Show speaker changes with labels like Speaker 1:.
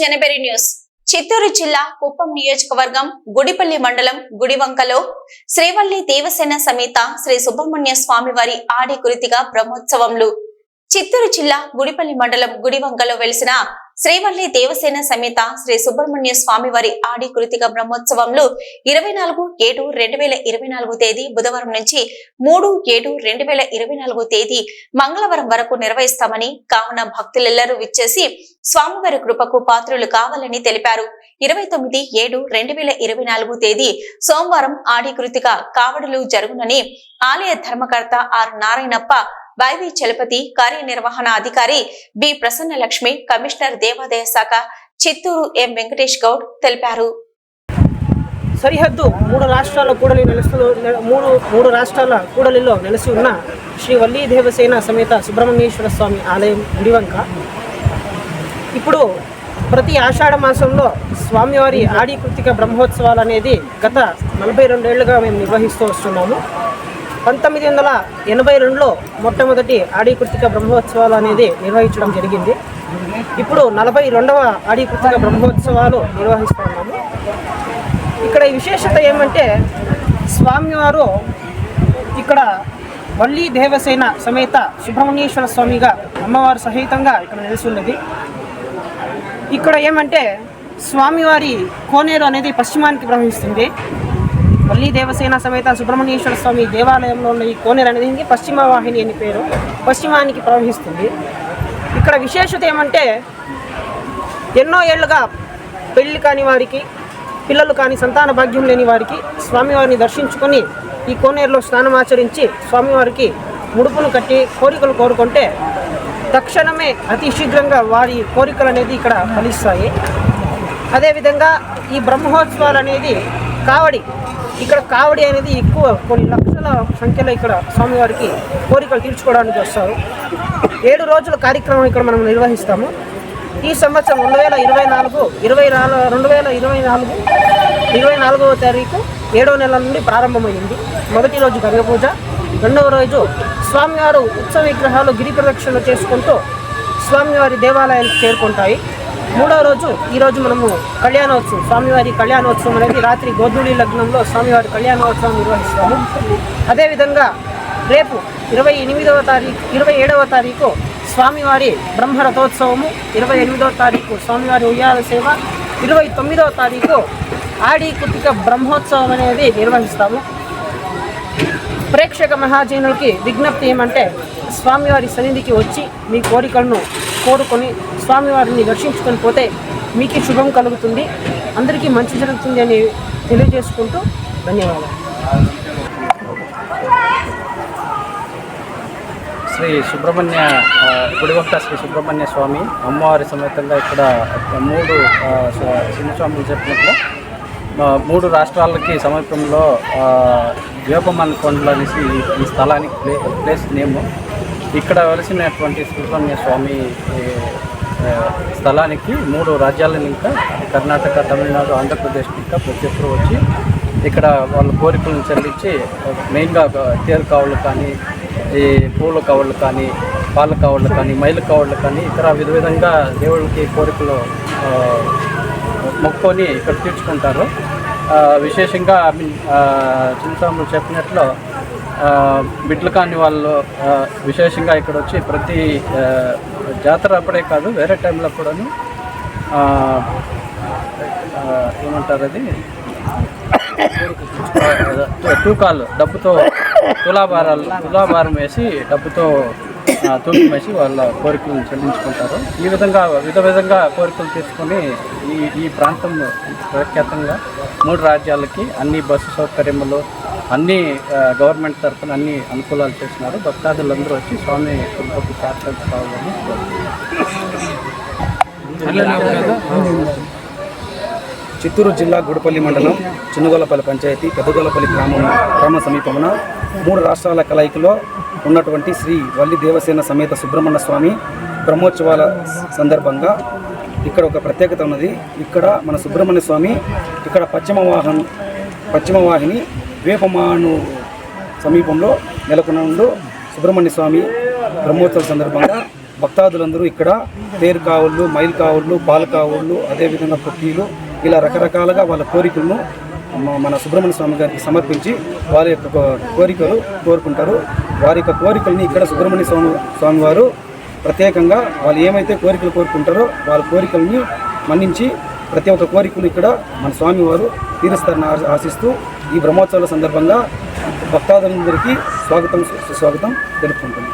Speaker 1: జనబెరి news. Chittoor జిల్లా కుప్పం నియోజకవర్గం గుడిపల్లి మండలం గుడివంకలో శ్రీవల్లి దేవసేన సమేత శ్రీ సుబ్రహ్మణ్య స్వామివారి ఆడి కృతిగా బ్రహ్మోత్సవంలు. చిత్తూరు జిల్లా గుడిపల్లి మండలం గుడివంకలో వెలిసిన శ్రీవల్లి దేవసేన సమేత శ్రీ సుబ్రహ్మణ్య స్వామివారి ఆడి కృతిక బ్రహ్మోత్సవంలో ఇరవై నాలుగు ఏడు రెండు వేల ఇరవై నాలుగు తేదీ బుధవారం నుంచి మూడు ఏడు రెండు వేల ఇరవై నాలుగు తేదీ మంగళవారం వరకు నిర్వహిస్తామని కావున భక్తులెల్లరూ విచ్చేసి స్వామివారి కృపకు పాత్రులు కావాలని తెలిపారు. ఇరవై తొమ్మిది ఏడు రెండు వేల ఇరవై నాలుగు తేదీ సోమవారం ఆడి కృతిక కావడులు జరుగునని ఆలయ ధర్మకర్త R Narayanappa Y V Chalapathi కార్యనిర్వహణ అధికారి బి ప్రసన్న లక్ష్మి కమిషనర్ దేవాదాయ శాఖ చిత్తూరు ఎం వెంకటేష్ గౌడ్ తెలిపారు.
Speaker 2: సరిహద్దు మూడు రాష్ట్రాల కూడలి నెలసులో మూడు మూడు రాష్ట్రాల కూడలిలో నెలసి ఉన్న శ్రీ వల్లీ దేవసేన సమేత సుబ్రహ్మణ్యేశ్వర స్వామి ఆలయం గుడివంక. ఇప్పుడు ప్రతి ఆషాఢ మాసంలో స్వామివారి ఆడి కృతిక బ్రహ్మోత్సవాలు అనేది గత నలభై రెండేళ్ళుగా మేము నిర్వహిస్తూ వస్తున్నాము. పంతొమ్మిది వందల ఎనభై రెండులో మొట్టమొదటి ఆడి కృతిక బ్రహ్మోత్సవాలు అనేది నిర్వహించడం జరిగింది. ఇప్పుడు నలభై రెండవ ఆడి కృతిక బ్రహ్మోత్సవాలు నిర్వహిస్తున్నాము ఇక్కడ విశేషత ఏమంటే స్వామివారు ఇక్కడ వల్లి దేవసేన సమేత సుబ్రహ్మణ్యేశ్వర స్వామిగా అమ్మవారు సహితంగా ఇక్కడ నిలిచి ఉన్నది ఇక్కడ ఏమంటే స్వామివారి కోనేరు అనేది పశ్చిమానికి ప్రవహిస్తుంది. మళ్ళీ దేవసేన సమేత సుబ్రహ్మణ్యేశ్వర స్వామి దేవాలయంలో ఉన్న ఈ కోనేరు అనేది పశ్చిమ వాహిని అని పేరు. పశ్చిమానికి ప్రవహిస్తుంది. ఇక్కడ విశేషత ఏమంటే ఎన్నో ఏళ్ళుగా పెళ్ళి కాని వారికి పిల్లలు కాని సంతాన భాగ్యం లేని వారికి స్వామివారిని దర్శించుకొని ఈ కోనేరులో స్నానం ఆచరించి స్వామివారికి ముడుపును కట్టి కోరికలు కోరుకుంటే తక్షణమే అతి శీఘ్రంగా వారి కోరికలు అనేది ఇక్కడ ఫలిస్తాయి. అదేవిధంగా ఈ బ్రహ్మోత్సవాలు అనేది కావడి ఇక్కడ కావడి అనేది ఎక్కువ కొన్ని లక్షల సంఖ్యలో ఇక్కడ స్వామివారికి కోరికలు తీర్చుకోవడానికి వస్తారు. ఏడు రోజుల కార్యక్రమం ఇక్కడ మనం నిర్వహిస్తాము. ఈ సంవత్సరం రెండు వేల ఇరవై నాలుగు ఇరవై నాలుగు రెండు వేల ఇరవై నాలుగు ఇరవై నాలుగవ తారీఖు ఏడవ నెల నుండి ప్రారంభమైంది. మొదటి రోజు గంగ పూజ రెండవ రోజు స్వామివారు ఉత్సవ విగ్రహాలు గిరి ప్రదక్షిణ చేసుకుంటూ స్వామివారి దేవాలయానికి చేరుకుంటాయి. మూడవ రోజు ఈరోజు మనము కళ్యాణోత్సవం స్వామివారి కళ్యాణోత్సవం అనేది రాత్రి గోధుడి లగ్నంలో స్వామివారి కళ్యాణోత్సవం నిర్వహిస్తాము. అదేవిధంగా రేపు ఇరవై ఎనిమిదవ తారీఖు ఇరవై ఏడవ తారీఖు స్వామివారి బ్రహ్మరథోత్సవము ఇరవై ఎనిమిదవ తారీఖు స్వామివారి ఉయ్యాల సేవ ఇరవై తొమ్మిదవ తారీఖు ఆడి కుతిక బ్రహ్మోత్సవం అనేది నిర్వహిస్తాము. ప్రేక్షక మహాజనులకి విజ్ఞప్తి ఏమంటే స్వామివారి సన్నిధికి వచ్చి మీ కోరికలను కోరుకొని స్వామివారిని దర్శించుకొని పోతే మీకు శుభం కలుగుతుంది. అందరికీ మంచి జరుగుతుంది అని తెలియజేసుకుంటూ ధన్యవాదాలు.
Speaker 3: శ్రీ సుబ్రహ్మణ్య గుడివక్త శ్రీ సుబ్రహ్మణ్య స్వామి అమ్మవారి సమేతంగా ఇక్కడ మూడు ఆ, చెప్పినట్లు మూడు రాష్ట్రాలకి సమీపంలో ఆ, వేపమన్ కొండలు అనేసి ఈ- ఈ స్థలానికి ప్లే ప్లేస్ నేము. ఇక్కడ వెలిసినటువంటి సుబ్రహ్మణ్య స్వామి స్థలానికి మూడు రాజ్యాలను ఇంకా కర్ణాటక తమిళనాడు ఆంధ్రప్రదేశ్ ఇంకా ప్రతి వచ్చి ఇక్కడ వాళ్ళ కోరికలను చెల్లించి మెయిన్గా తేరు కావళ్ళు కానీ ఈ పూల కావళ్ళు కానీ పాల కావళ్ళు కానీ మైలు కావళ్ళు కానీ ఇతర విధ విధంగా దేవుళ్ళకి కోరికలు మొక్కుకొని ఇక్కడ తీర్చుకుంటారు. ఆ, విశేషంగా చిన్నస్వాములు చెప్పినట్లు బిడ్లు కాని వాళ్ళు విశేషంగా ఇక్కడ వచ్చి ప్రతి జాతర అప్పుడే కాదు వేరే టైంలో కూడాను ఏమంటారు అది? తూకాలు డబ్బుతో తులాభారాలు తులాభారం వేసి డబ్బుతో తూకం వేసి వాళ్ళ కోరికలను చెల్లించుకుంటారు. ఈ విధంగా విధ విధంగా కోరికలు తీసుకొని ఈ ఈ ప్రాంతంలో ప్రఖ్యాతంగా మూడు రాజ్యాలకి అన్ని బస్సు సౌకర్యములు అన్ని గవర్నమెంట్ తరఫున అన్ని అనుకూలాలు చేస్తున్నారు. భక్తాదులందరూ వచ్చి స్వామి కృపకు పాత్రలు కావాలని
Speaker 4: చిత్తూరు జిల్లా గుడిపల్లి మండలం చిన్నగోలపల్లి పంచాయతీ పెద్దగోలపల్లి గ్రామం గ్రామ సమీపమున మూడు రాష్ట్రాల కలయికలో ఉన్నటువంటి శ్రీ వల్లి దేవసేన సమేత సుబ్రహ్మణ్య స్వామి బ్రహ్మోత్సవాల సందర్భంగా ఇక్కడ ఒక ప్రత్యేకత ఉన్నది. ఇక్కడ మన సుబ్రహ్మణ్య స్వామి ఇక్కడ పశ్చిమ వాహన పశ్చిమ వాహిని వేపమాను సమీపంలో నెలకొన్న సుబ్రహ్మణ్య స్వామి బ్రహ్మోత్సవ సందర్భంగా భక్తాదులందరూ ఇక్కడ తేరు కావుళ్ళు మైల్ కావుళ్ళు పాలు కావుళ్ళు అదేవిధంగా పొక్కీలు ఇలా రకరకాలుగా వాళ్ళ కోరికలను మన సుబ్రహ్మణ్య స్వామి గారికి సమర్పించి వారి యొక్క కోరికలు కోరుకుంటారు. వారి యొక్క కోరికల్ని ఇక్కడ సుబ్రహ్మణ్య స్వామి స్వామి వారు ప్రత్యేకంగా వాళ్ళు ఏమైతే కోరికలు కోరుకుంటారో వాళ్ళ కోరికల్ని మన్నించి ప్రతి ఒక్క కోరికను ఇక్కడ మన స్వామివారు తీరుస్తారని ఆశ- ఆశిస్తూ ఈ బ్రహ్మోత్సవాల సందర్భంగా భక్తాదులందరికీ స్వాగతం సుస్వాగతం తెలుపుకుంటున్నాం.